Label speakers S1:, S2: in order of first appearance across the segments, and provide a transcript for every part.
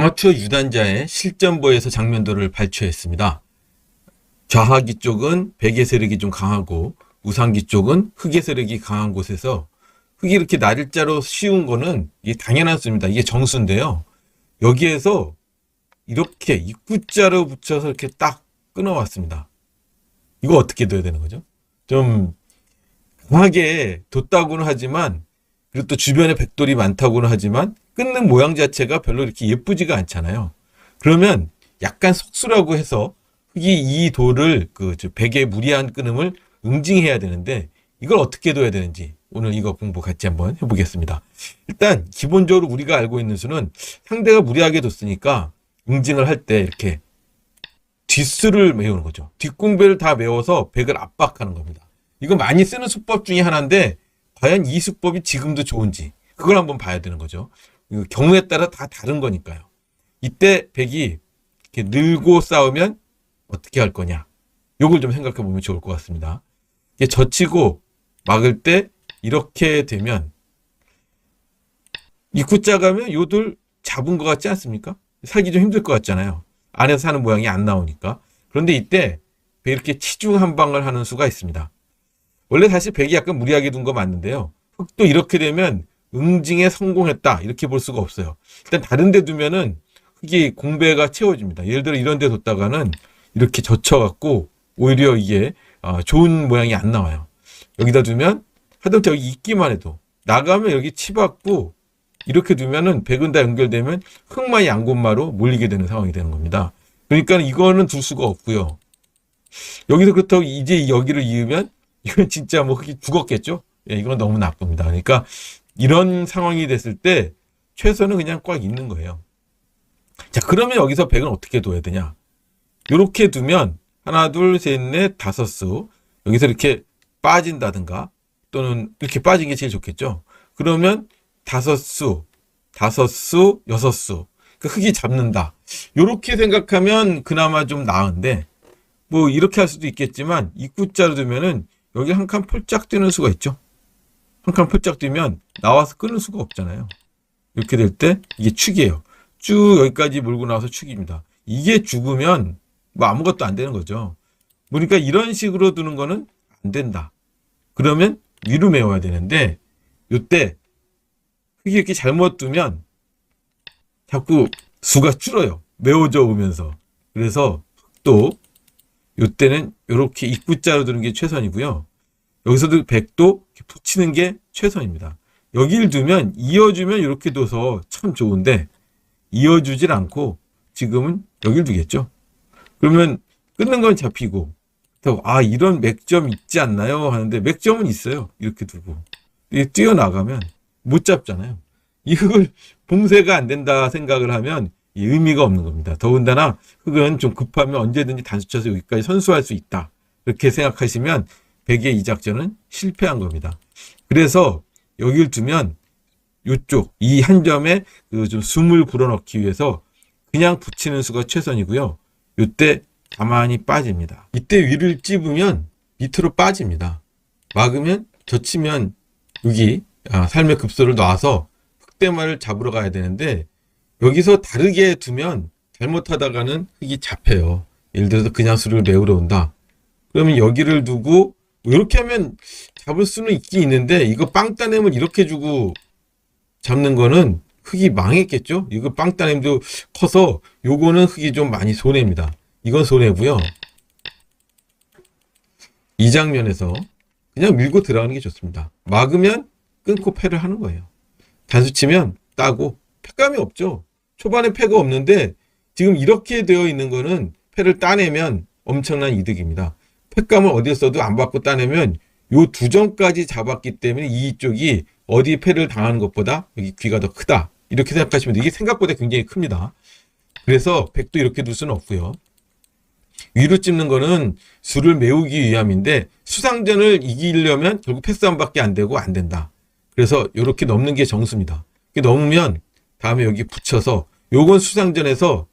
S1: 아마추어 유단자의 실전보에서 장면도를 발췌했습니다. 좌하기 쪽은 백의 세력이 좀 강하고 우상기 쪽은 흑의 세력이 강한 곳에서 흑이 이렇게 날짜로 씌운 거는 이게 당연한 수입니다. 이게 정수인데요. 여기에서 이렇게 입구자로 붙여서 이렇게 딱 끊어왔습니다. 이거 어떻게 둬야 되는 거죠? 좀 강하게 뒀다고는 하지만 그리고 또 주변에 백돌이 많다고는 하지만 끊는 모양 자체가 별로 이렇게 예쁘지가 않잖아요. 그러면 약간 속수라고 해서 흑이 이 돌을 그 백의 무리한 끊음을 응징해야 되는데 이걸 어떻게 둬야 되는지 오늘 이거 공부 같이 한번 해보겠습니다. 일단 기본적으로 우리가 알고 있는 수는 상대가 무리하게 뒀으니까 응징을 할 때 이렇게 뒷수를 메우는 거죠. 뒷궁배를 다 메워서 백을 압박하는 겁니다. 이거 많이 쓰는 수법 중에 하나인데 과연 이 수법이 지금도 좋은지 그걸 한번 봐야 되는 거죠. 경우에 따라 다 다른 거니까요. 이때 백이 늘고 싸우면 어떻게 할 거냐. 요걸 좀 생각해 보면 좋을 것 같습니다. 젖히고 막을 때 이렇게 되면 입구자 가면 요들 잡은 것 같지 않습니까? 살기 좀 힘들 것 같잖아요. 안에서 사는 모양이 안 나오니까. 그런데 이때 이렇게 치중 한 방을 하는 수가 있습니다. 원래 사실 백이 약간 무리하게 둔 거 맞는데요. 흑도 이렇게 되면 응징에 성공했다 이렇게 볼 수가 없어요. 일단 다른 데 두면은 흑이 공배가 채워집니다. 예를 들어 이런 데 뒀다가는 이렇게 젖혀갖고 오히려 이게 어, 좋은 모양이 안 나와요. 여기다 두면 하다못해 여기 있기만 해도 나가면 여기 치받고 이렇게 두면은 백은 다 연결되면 흑마이 양곤마로 몰리게 되는 상황이 되는 겁니다. 그러니까 이거는 둘 수가 없고요. 여기서 그렇다고 이제 여기를 이으면 이건 진짜 뭐 흑이 죽었겠죠? 예, 이건 너무 나쁩니다. 그러니까 이런 상황이 됐을 때 최선은 그냥 꽉 있는 거예요. 자, 그러면 여기서 백은 어떻게 둬야 되냐? 이렇게 두면 하나, 둘, 셋, 넷, 다섯 수 여기서 이렇게 빠진다든가 또는 이렇게 빠진 게 제일 좋겠죠. 그러면 다섯 수, 다섯 수, 여섯 수. 그 흙이 잡는다. 요렇게 생각하면 그나마 좀 나은데 뭐 이렇게 할 수도 있겠지만 입구자로 두면은 여기 한 칸 폴짝 뛰는 수가 있죠. 한칸 폴짝 뛰면 나와서 끊을 수가 없잖아요. 이렇게 될 때 이게 축이에요. 쭉 여기까지 몰고 나와서 축입니다. 이게 죽으면 뭐 아무것도 안 되는 거죠. 그러니까 이런 식으로 두는 거는 안 된다. 그러면 위로 메워야 되는데 요때 흙이 이렇게 잘못 두면 자꾸 수가 줄어요. 메워져 오면서. 그래서 흙도 요때는 이렇게 입구자로 두는 게 최선이고요. 여기서도 백도 붙이는 게 최선입니다. 여기를 두면 이어주면 이렇게 둬서 참 좋은데 이어주질 않고 지금은 여기를 두겠죠. 그러면 끊는 건 잡히고 아 이런 맥점 있지 않나요 하는데 맥점은 있어요. 이렇게 두고 뛰어나가면 못 잡잖아요. 이걸 봉쇄가 안 된다 생각을 하면 이 의미가 없는 겁니다. 더군다나 흙은 좀 급하면 언제든지 단수쳐서 여기까지 선수할 수 있다. 이렇게 생각하시면 백의 이 작전은 실패한 겁니다. 그래서 여기를 두면 이쪽 이 한 점에 그 좀 숨을 불어넣기 위해서 그냥 붙이는 수가 최선이고요. 이때 가만히 빠집니다. 이때 위를 찝으면 밑으로 빠집니다. 막으면 젖히면 여기 아, 삶의 급소를 놔서 흑대마를 잡으러 가야 되는데 여기서 다르게 두면 잘못하다가는 흙이 잡혀요. 예를 들어서 그냥 수를 메우러 온다. 그러면 여기를 두고 이렇게 하면 잡을 수는 있긴 있는데 이거 빵 따냄을 이렇게 주고 잡는 거는 흙이 망했겠죠? 이거 빵 따냄도 커서 요거는 흙이 좀 많이 손해입니다. 이건 손해고요. 이 장면에서 그냥 밀고 들어가는 게 좋습니다. 막으면 끊고 패를 하는 거예요. 단수 치면 따고 패감이 없죠. 초반에 패가 없는데 지금 이렇게 되어 있는 거는 패를 따내면 엄청난 이득입니다. 패감을 어디에 써도 안 받고 따내면 요 두 점까지 잡았기 때문에 이쪽이 어디 패를 당하는 것보다 여기 귀가 더 크다. 이렇게 생각하시면 돼요. 이게 생각보다 굉장히 큽니다. 그래서 백도 이렇게 둘 수는 없고요. 위로 찝는 거는 수를 메우기 위함인데 수상전을 이기려면 결국 패스 한 밖에 안 되고 안 된다. 그래서 이렇게 넘는 게 정수입니다. 이렇게 넘으면 다음에 여기 붙여서 요건 수상전에서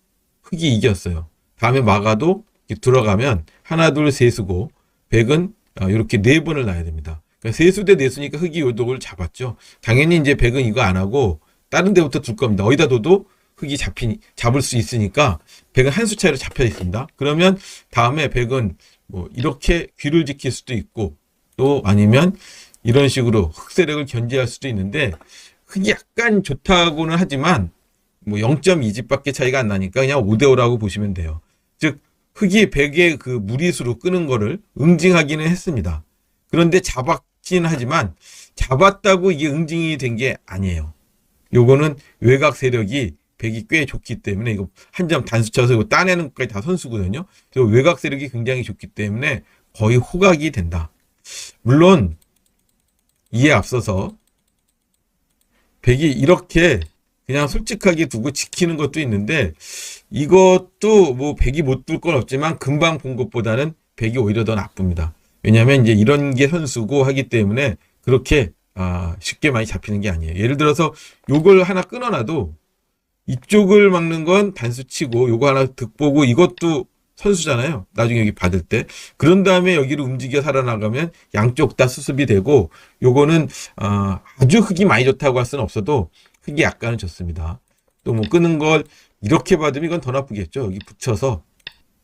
S1: 흑이 이겼어요. 다음에 막아도 들어가면 하나 둘 셋수고 백은 이렇게 네 번을 놔야 됩니다. 그러니까 세수 대 네수니까 흑이 요독을 잡았죠. 당연히 이제 백은 이거 안 하고 다른 데부터 둘 겁니다. 어디다 둬도 흙이 잡히 잡을 수 있으니까 백은 한 수 차이로 잡혀 있습니다. 그러면 다음에 백은 뭐 이렇게 귀를 지킬 수도 있고 또 아니면 이런 식으로 흑 세력을 견제할 수도 있는데 흙이 약간 좋다고는 하지만 뭐 0.2집밖에 차이가 안 나니까 그냥 5대 5라고 보시면 돼요. 즉 흙이 백의 그 무리수로 끄는 거를 응징하기는 했습니다. 그런데 잡았긴 하지만 잡았다고 이게 응징이 된 게 아니에요. 요거는 외곽 세력이 백이 꽤 좋기 때문에 이거 한 점 단수 쳐서 이거 따내는 것까지 다 선수거든요. 그래서 외곽 세력이 굉장히 좋기 때문에 거의 호각이 된다. 물론 이에 앞서서 백이 이렇게 그냥 솔직하게 두고 지키는 것도 있는데 이것도 뭐 백이 못 뚫 건 없지만 금방 본 것보다는 백이 오히려 더 나쁩니다. 왜냐하면 이제 이런 게 선수고 하기 때문에 그렇게 아, 쉽게 많이 잡히는 게 아니에요. 예를 들어서 요걸 하나 끊어놔도 이쪽을 막는 건 단수치고 요거 하나 득보고 이것도 선수잖아요. 나중에 여기 받을 때. 그런 다음에 여기를 움직여 살아나가면 양쪽 다 수습이 되고 요거는 아, 아주 흙이 많이 좋다고 할 수는 없어도 흙이 약간은 좋습니다. 또 뭐 끄는 걸 이렇게 받으면 이건 더 나쁘겠죠. 여기 붙여서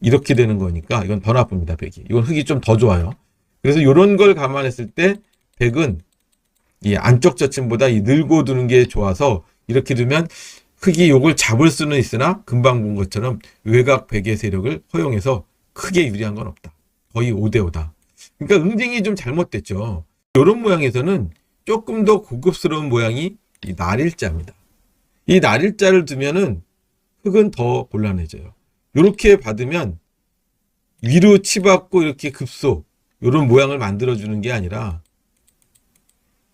S1: 이렇게 되는 거니까 이건 더 나쁩니다. 백이. 이건 흙이 좀 더 좋아요. 그래서 이런 걸 감안했을 때 백은 이 안쪽 저층보다 이 늘고 두는 게 좋아서 이렇게 두면 흙이 요걸 잡을 수는 있으나 금방 본 것처럼 외곽 백의 세력을 허용해서 크게 유리한 건 없다. 거의 5대5다. 그러니까 응징이 좀 잘못됐죠. 이런 모양에서는 조금 더 고급스러운 모양이 이 날일자입니다. 이 날일자를 두면은 흙은 더 곤란해져요. 이렇게 받으면 위로 치받고 이렇게 급소 이런 모양을 만들어주는 게 아니라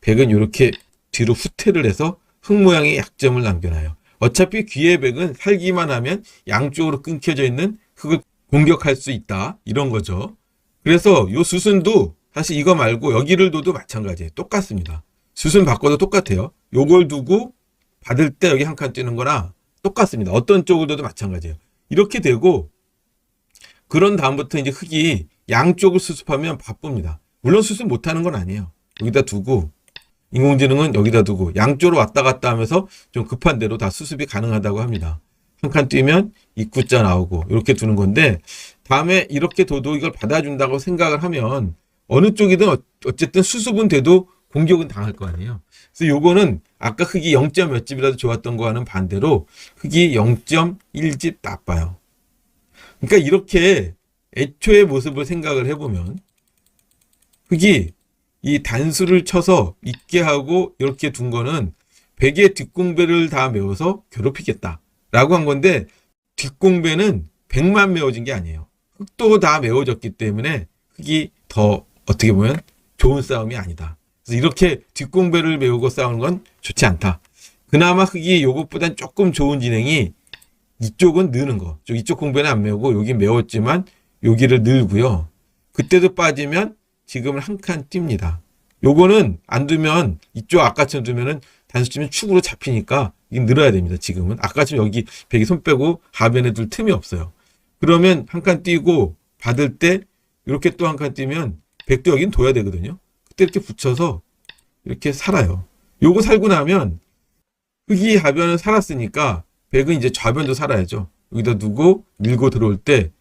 S1: 백은 이렇게 뒤로 후퇴를 해서 흙 모양의 약점을 남겨놔요. 어차피 귀의 백은 살기만 하면 양쪽으로 끊겨져 있는 흙을 공격할 수 있다. 이런 거죠. 그래서 요 수순도 사실 이거 말고 여기를 둬도 마찬가지예요. 똑같습니다. 수순 바꿔도 똑같아요. 요걸 두고 받을 때 여기 한 칸 뛰는 거나 똑같습니다. 어떤 쪽을 둬도 마찬가지예요. 이렇게 되고 그런 다음부터 이제 흙이 양쪽을 수습하면 바쁩니다. 물론 수습 못하는 건 아니에요. 여기다 두고 인공지능은 여기다 두고 양쪽으로 왔다 갔다 하면서 좀 급한 대로 다 수습이 가능하다고 합니다. 한 칸 뛰면 입구자 나오고 이렇게 두는 건데 다음에 이렇게 둬도 이걸 받아준다고 생각을 하면 어느 쪽이든 어- 어쨌든 수습은 돼도 공격은 당할 거 아니에요. 그래서 요거는 아까 흙이 0. 몇 집이라도 좋았던 거와는 반대로 흙이 0.1집 나빠요. 그러니까 이렇게 애초의 모습을 생각을 해보면 흙이 이 단수를 쳐서 있게 하고 이렇게 둔 거는 백의 뒷공배를 다 메워서 괴롭히겠다. 라고 한 건데 뒷공배는 백만 메워진 게 아니에요. 흙도 다 메워졌기 때문에 흙이 더 어떻게 보면 좋은 싸움이 아니다. 그래서 이렇게 뒷공배를 메우고 싸우는 건 좋지 않다. 그나마 흙이 요것보단 조금 좋은 진행이 이쪽은 느는 거. 저 이쪽 공배는 안 메우고 여기 메웠지만 여기를 늘고요. 그때도 빠지면 지금은 한칸 띱니다. 요거는 안 두면 이쪽 아까처럼 두면은 단수치면 축으로 잡히니까 이게 늘어야 됩니다. 지금은 아까처럼 여기 백이 손 빼고 하변에 둘 틈이 없어요. 그러면 한칸 띄고 받을 때 이렇게 또 한칸 띄면 백도 여긴 둬야 되거든요. 그때 이렇게 붙여서 이렇게 살아요. 요거 살고 나면 흑이 하변은 살았으니까 백은 이제 좌변도 살아야죠. 여기다 두고 밀고 들어올 때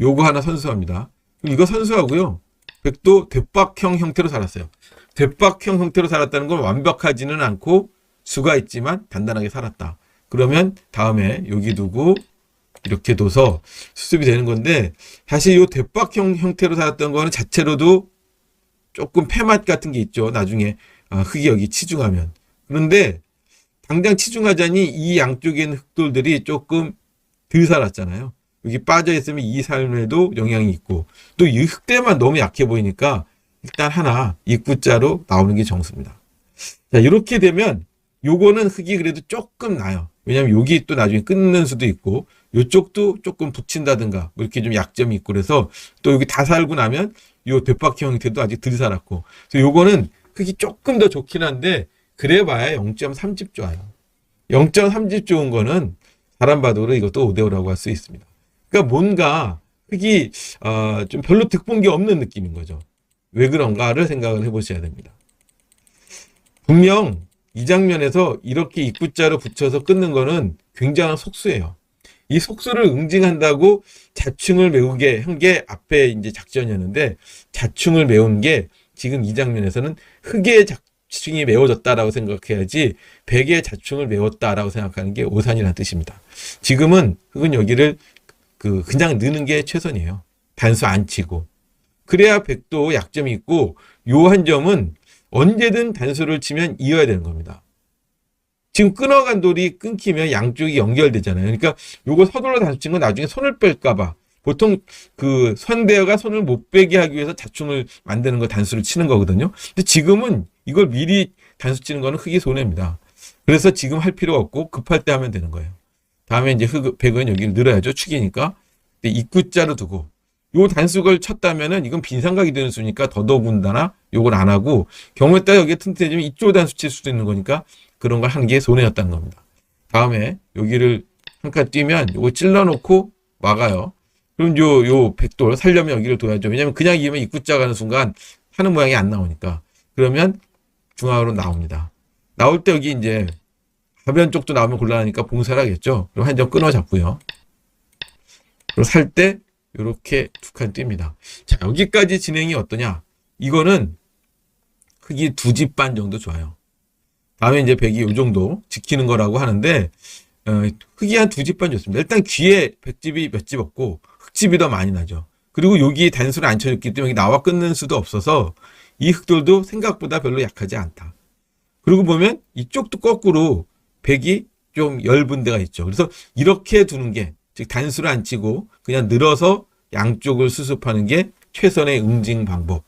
S1: 요거 하나 선수합니다. 이거 선수하고요. 백도 대박형 형태로 살았어요. 대박형 형태로 살았다는 건 완벽하지는 않고 수가 있지만 단단하게 살았다. 그러면 다음에 여기 두고 이렇게 둬서 수습이 되는 건데 사실 이 대박형 형태로 살았던 거는 자체로도 조금 폐맛 같은 게 있죠. 나중에 아, 흙이 여기 치중하면. 그런데 당장 치중하자니 이 양쪽에 있는 흙돌들이 조금 덜 살았잖아요. 여기 빠져 있으면 이 삶에도 영향이 있고 또이 흙대만 너무 약해 보이니까 일단 하나 입구자로 나오는 게 정수입니다. 자 이렇게 되면 요거는 흙이 그래도 조금 나요. 왜냐하면 여기 또 나중에 끊는 수도 있고 요쪽도 조금 붙인다든가 뭐 이렇게 좀 약점이 있고 그래서 또 여기 다 살고 나면 요 대박형 형태도 아직 덜 살았고 그래서 요거는 흙이 조금 더 좋긴 한데 그래봐야 0.3집 좋아요. 0.3집 좋은 거는 사람 봐도 이것도 5대5라고 할 수 있습니다. 그러니까 뭔가 흙이 어, 좀 별로 득본 게 없는 느낌인 거죠. 왜 그런가를 생각을 해보셔야 됩니다. 분명 이 장면에서 이렇게 입구자로 붙여서 끊는 거는 굉장한 속수예요. 이 속수를 응징한다고 자충을 메우게 한 게 앞에 이제 작전이었는데 자충을 메운 게 지금 이 장면에서는 흑의 자충이 메워졌다라고 생각해야지 백의 자충을 메웠다라고 생각하는 게 오산이라는 뜻입니다. 지금은 흑은 여기를 그 그냥 넣는 게 최선이에요. 단수 안 치고. 그래야 백도 약점이 있고 요 한 점은 언제든 단수를 치면 이어야 되는 겁니다. 지금 끊어간 돌이 끊기면 양쪽이 연결되잖아요. 그러니까 요거 서둘러 단수 친건 나중에 손을 뺄까봐. 보통 그 선대어가 손을 못 빼게 하기 위해서 자충을 만드는 거 단수를 치는 거거든요. 근데 지금은 이걸 미리 단수 치는 거는 흑이 손해입니다. 그래서 지금 할 필요 없고 급할 때 하면 되는 거예요. 다음에 이제 흑, 백은 여기를 늘어야죠. 축이니까. 근데 입구자로 두고 요 단수를 쳤다면은 이건 빈상각이 되는 수니까 더더군다나 요걸 안 하고 경우에 따라 여기에 튼튼해지면 이쪽 단수 칠 수도 있는 거니까 그런 걸 한 게 손해였다는 겁니다. 다음에 여기를 한 칸 뛰면 요거 찔러놓고 막아요. 그럼 요, 요 백돌 살려면 여기를 둬야죠. 왜냐면 그냥 이으면 입구자 가는 순간 하는 모양이 안 나오니까. 그러면 중앙으로 나옵니다. 나올 때 여기 이제 하변 쪽도 나오면 곤란하니까 봉사를 하겠죠. 그럼 한 점 끊어 잡고요. 그리고 살 때 이렇게 두칸 뜁니다. 자, 여기까지 진행이 어떠냐? 이거는 흙이 두집 반 정도 좋아요. 다음에 이제 백이 요 정도 지키는 거라고 하는데 어, 흙이 한 두 집 반 좋습니다. 일단 귀에 백집이 몇 집 없고 흙집이 더 많이 나죠. 그리고 여기 단수를 안 쳐줬기 때문에 나와 끊는 수도 없어서 이 흙들도 생각보다 별로 약하지 않다. 그리고 보면 이쪽도 거꾸로 백이 좀 엷은 데가 있죠. 그래서 이렇게 두는 게, 즉 단수를 안 치고 그냥 늘어서 양쪽을 수습하는 게 최선의 응징 방법.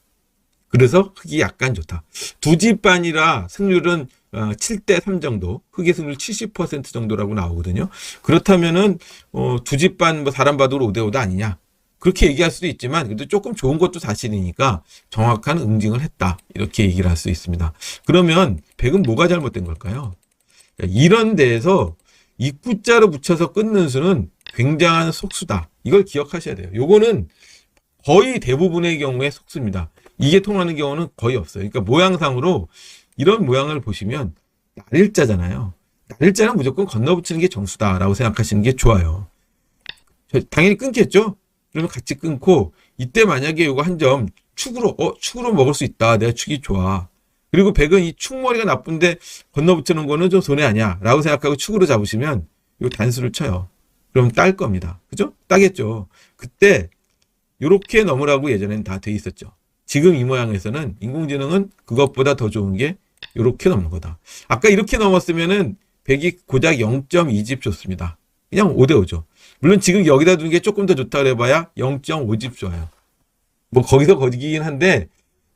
S1: 그래서 흑이 약간 좋다. 두 집 반이라 승률은 7대 3 정도, 흑의 승률 70% 정도라고 나오거든요. 그렇다면은 어, 두 집 반 뭐 사람 봐도 5대 5도 아니냐. 그렇게 얘기할 수도 있지만 그래도 조금 좋은 것도 사실이니까 정확한 응징을 했다. 이렇게 얘기를 할 수 있습니다. 그러면 백은 뭐가 잘못된 걸까요? 이런 데에서 입구자로 붙여서 끊는 수는 굉장한 속수다. 이걸 기억하셔야 돼요. 요거는 거의 대부분의 경우에 속수입니다. 이게 통하는 경우는 거의 없어요. 그러니까 모양상으로 이런 모양을 보시면 날일자잖아요. 날일자는 무조건 건너붙이는 게 정수다라고 생각하시는 게 좋아요. 당연히 끊겠죠? 그러면 같이 끊고 이때 만약에 요거 한 점 축으로 어 축으로 먹을 수 있다. 내가 축이 좋아. 그리고 백은 이 축머리가 나쁜데 건너붙이는 거는 좀 손해 아니야. 라고 생각하고 축으로 잡으시면 요 단수를 쳐요. 그럼 딸 겁니다. 그죠? 따겠죠. 그때 요렇게 넘으라고 예전엔 다 돼 있었죠. 지금 이 모양에서는 인공지능은 그것보다 더 좋은 게 요렇게 넘는 거다. 아까 이렇게 넘었으면은 백이 고작 0.2집 좋습니다. 그냥 5대 5죠. 물론 지금 여기다 두는 게 조금 더 좋다 그래봐야 0.5집 좋아요. 뭐 거기서 거기긴 한데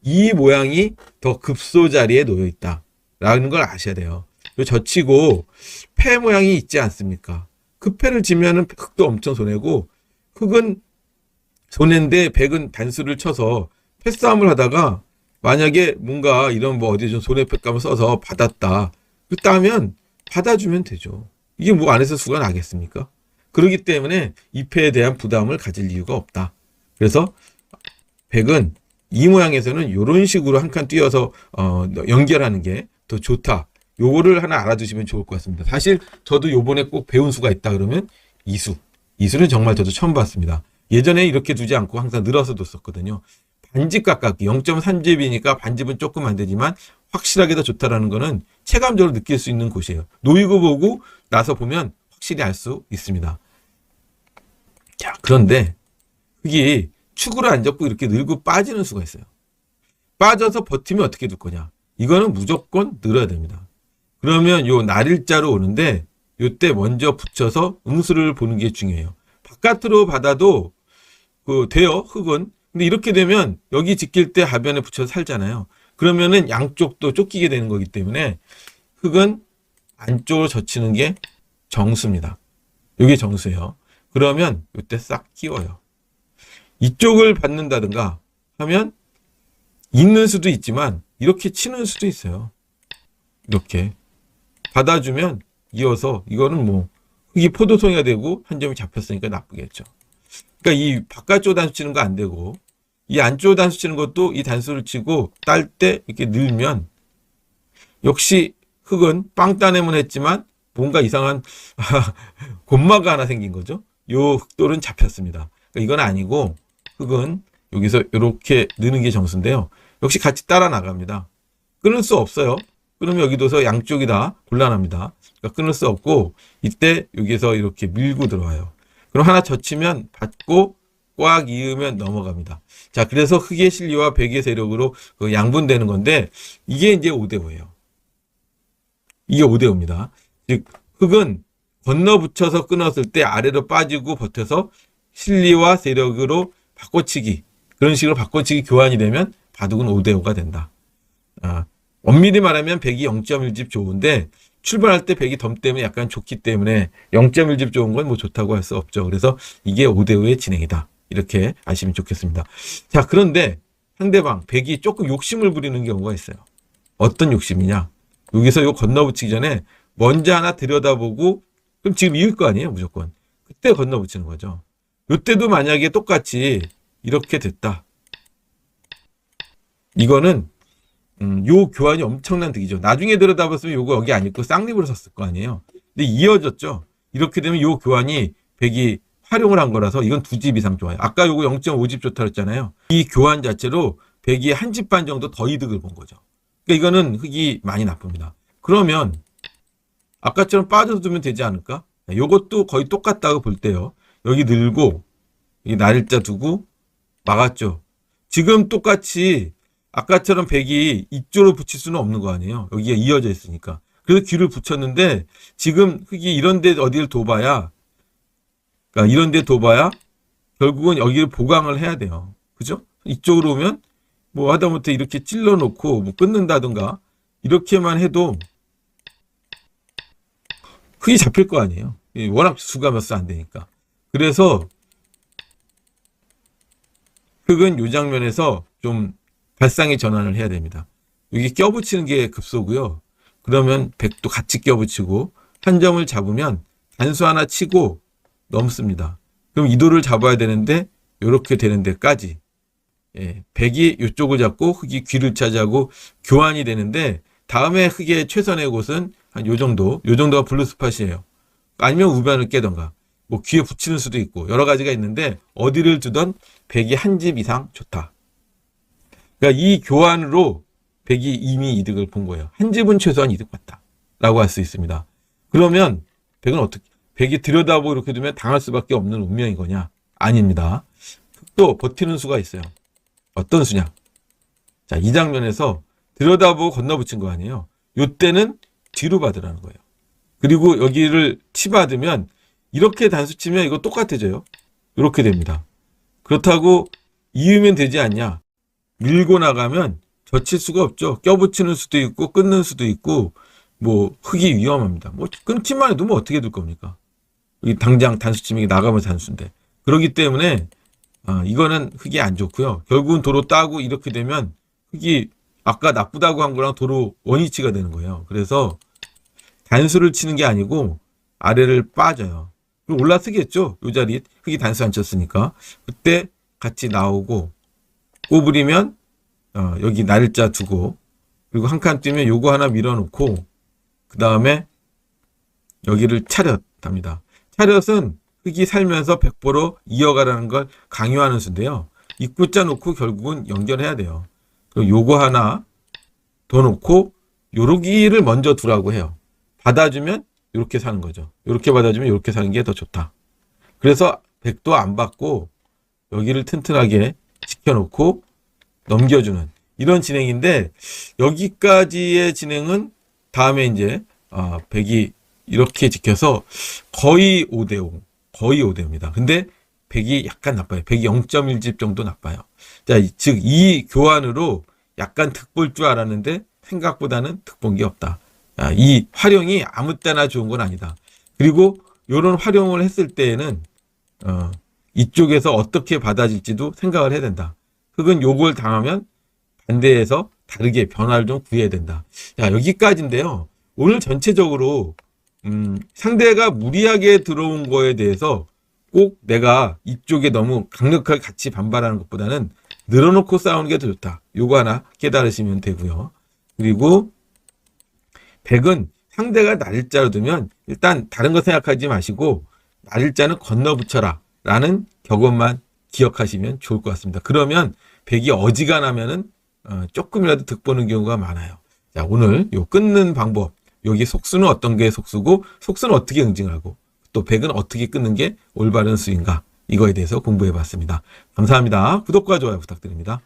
S1: 이 모양이 더 급소 자리에 놓여 있다. 라는 걸 아셔야 돼요. 젖히고 패 모양이 있지 않습니까? 그 패를 지면은 흙도 엄청 손해고 흙은 손해인데 백은 단수를 쳐서 패싸움을 하다가 만약에 뭔가 이런 뭐 어디 좀 손해패감을 써서 받았다. 그렇다면 받아주면 되죠. 이게 뭐 안에서 수가 나겠습니까? 그렇기 때문에 이 패에 대한 부담을 가질 이유가 없다. 그래서 백은 이 모양에서는 이런 식으로 한 칸 띄어서 어, 연결하는 게 더 좋다. 요거를 하나 알아두시면 좋을 것 같습니다. 사실 저도 요번에 꼭 배운 수가 있다 그러면 이수. 이수는 정말 저도 처음 봤습니다. 예전에 이렇게 두지 않고 항상 늘어서 뒀었거든요. 반집 가깝기 0.3집이니까 반집은 조금 안 되지만 확실하게 더 좋다라는 거는 체감적으로 느낄 수 있는 곳이에요. 놓이고 보고 나서 보면 확실히 알 수 있습니다. 자, 그런데 흙이 축으로 안 잡고 이렇게 늘고 빠지는 수가 있어요. 빠져서 버티면 어떻게 될 거냐? 이거는 무조건 늘어야 됩니다. 그러면 요 날일자로 오는데 요때 먼저 붙여서 응수를 보는 게 중요해요. 바깥으로 받아도 그 돼요 흙은. 근데 이렇게 되면 여기 지킬 때 하변에 붙여서 살잖아요. 그러면은 양쪽도 쫓기게 되는 거기 때문에 흙은 안쪽으로 젖히는 게 정수입니다. 이게 정수예요. 그러면 요때 싹 끼워요. 이쪽을 받는다든가 하면 있는 수도 있지만 이렇게 치는 수도 있어요. 이렇게 받아주면 이어서 이거는 뭐 흙이 포도송이가 되고 한 점이 잡혔으니까 나쁘겠죠. 그러니까 이 바깥쪽 단수 치는 거 안 되고 이 안쪽 단수 치는 것도 이 단수를 치고 딸 때 이렇게 늘면 역시 흙은 빵 따내면 했지만 뭔가 이상한 곤마가 하나 생긴 거죠. 요 흑돌은 잡혔습니다. 그러니까 이건 아니고 흑은 여기서 이렇게 느는 게 정수인데요. 역시 같이 따라 나갑니다. 끊을 수 없어요. 끊으면 여기도서 양쪽이 다 곤란합니다. 그러니까 끊을 수 없고 이때 여기서 이렇게 밀고 들어와요. 그럼 하나 젖히면 받고 꽉 이으면 넘어갑니다. 자, 그래서 흑의 실리와 백의 세력으로 그 양분되는 건데 이게 이제 5대5예요. 이게 5대5입니다. 즉 흑은 건너 붙여서 끊었을 때 아래로 빠지고 버텨서 실리와 세력으로 바꿔치기 그런 식으로 바꿔치기 교환이 되면 바둑은 5대5가 된다. 아, 엄밀히 말하면 100이 0.1집 좋은데 출발할 때 100이 덤 때문에 약간 좋기 때문에 0.1집 좋은 건 뭐 좋다고 할 수 없죠. 그래서 이게 5대5의 진행이다. 이렇게 아시면 좋겠습니다. 자, 그런데 상대방 100이 조금 욕심을 부리는 경우가 있어요. 어떤 욕심이냐? 여기서 요 건너붙이기 전에 먼저 하나 들여다보고 그럼 지금 이을 거 아니에요, 무조건. 그때 건너붙이는 거죠. 요때도 만약에 똑같이 이렇게 됐다. 이거는 음, 요 교환이 엄청난 득이죠. 나중에 들여다봤으면 요거 여기 안 있고 쌍립으로 섰을 거 아니에요. 근데 이어졌죠. 이렇게 되면 요 교환이 100이 활용을 한 거라서 이건 두 집 이상 좋아요. 아까 요거 0.5집 좋다 그랬잖아요. 이 교환 자체로 100이 한 집 반 정도 더 이득을 본 거죠. 그러니까 이거는 흑이 많이 나쁩니다. 그러면 아까처럼 빠져서 두면 되지 않을까? 요것도 거의 똑같다고 볼 때요. 여기 늘고 이 날짜 두고 막았죠. 지금 똑같이 아까처럼 백이 이쪽으로 붙일 수는 없는 거 아니에요. 여기가 이어져 있으니까. 그래서 귀를 붙였는데 지금 흑이 이런 데 어디를 둬봐야 그러니까 이런 데 둬봐야 결국은 여기를 보강을 해야 돼요. 그죠? 이쪽으로 오면 뭐 하다못해 이렇게 찔러 놓고 뭐 끊는다든가 이렇게만 해도 흑이 잡힐 거 아니에요. 이 워낙 수가 몇 수 안 되니까. 그래서 흑은 이 장면에서 좀 발상의 전환을 해야 됩니다. 여기 껴붙이는 게 급소고요. 그러면 백도 같이 껴붙이고 한 점을 잡으면 단수 하나 치고 넘습니다. 그럼 이도를 잡아야 되는데 이렇게 되는 데까지 예, 백이 이쪽을 잡고 흑이 귀를 차지하고 교환이 되는데 다음에 흑의 최선의 곳은 한 요 정도, 요 정도가 블루 스팟이에요. 아니면 우변을 깨던가, 뭐 귀에 붙이는 수도 있고 여러 가지가 있는데 어디를 두던 백이 한 집 이상 좋다. 그러니까 이 교환으로 백이 이미 이득을 본 거예요. 한 집은 최소한 이득 봤다 라고 할 수 있습니다. 그러면 백은 어떻게? 백이 들여다보고 이렇게 두면 당할 수밖에 없는 운명인 거냐? 아닙니다. 또 버티는 수가 있어요. 어떤 수냐? 자, 이 장면에서 들여다보고 건너붙인 거 아니에요. 요때는 뒤로 받으라는 거예요. 그리고 여기를 치받으면 이렇게 단수 치면 이거 똑같아져요. 이렇게 됩니다. 그렇다고 이으면 되지 않냐? 밀고 나가면 젖힐 수가 없죠. 껴붙이는 수도 있고 끊는 수도 있고 뭐 흙이 위험합니다. 뭐 끊기만 해도 뭐 어떻게 될 겁니까? 이 당장 단수 치면 나가면 단수인데 그렇기 때문에 아, 이거는 흙이 안 좋고요. 결국은 도로 따고 이렇게 되면 흙이 아까 나쁘다고 한 거랑 도로 원위치가 되는 거예요. 그래서 단수를 치는 게 아니고 아래를 빠져요. 그럼 올라서겠죠. 요 자리 흙이 단수 안 쳤으니까 그때 같이 나오고 꼬부리면 어, 여기 날짜 두고 그리고 한 칸 뛰면 요거 하나 밀어놓고 그 다음에 여기를 차렷합니다. 차렷은 흙이 살면서 백보로 이어가라는 걸 강요하는 수인데요. 입구자 놓고 결국은 연결해야 돼요. 그리고 요거 하나 더 놓고 요러기를 먼저 두라고 해요. 받아주면 이렇게 사는 거죠. 이렇게 받아주면 이렇게 사는 게 더 좋다. 그래서 백도 안 받고 여기를 튼튼하게 지켜놓고 넘겨주는 이런 진행인데 여기까지의 진행은 다음에 이제 어, 백이 이렇게 지켜서 거의 5대5 거의 5대입니다. 근데 100이 약간 나빠요. 100이 0.1집 정도 나빠요. 자, 즉, 이 교환으로 약간 득 볼 줄 알았는데 생각보다는 득 본 게 없다. 아, 이 활용이 아무 때나 좋은 건 아니다. 그리고 이런 활용을 했을 때에는, 어, 이쪽에서 어떻게 받아질지도 생각을 해야 된다. 흑은 요걸 당하면 반대해서 다르게 변화를 좀 구해야 된다. 자, 여기까지인데요. 오늘 전체적으로 음, 상대가 무리하게 들어온 거에 대해서 꼭 내가 이쪽에 너무 강력하게 같이 반발하는 것보다는 늘어놓고 싸우는 게 더 좋다. 요거 하나 깨달으시면 되고요. 그리고 백은 상대가 날일자로 두면 일단 다른 거 생각하지 마시고 날일자는 건너 붙여라 라는 격언만 기억하시면 좋을 것 같습니다. 그러면 백이 어지간하면은 어, 조금이라도 득보는 경우가 많아요. 자, 오늘 요 끊는 방법, 여기 속수는 어떤 게 속수고 속수는 어떻게 응징하고 또 백은 어떻게 끊는 게 올바른 수인가 이거에 대해서 공부해 봤습니다. 감사합니다. 구독과 좋아요 부탁드립니다.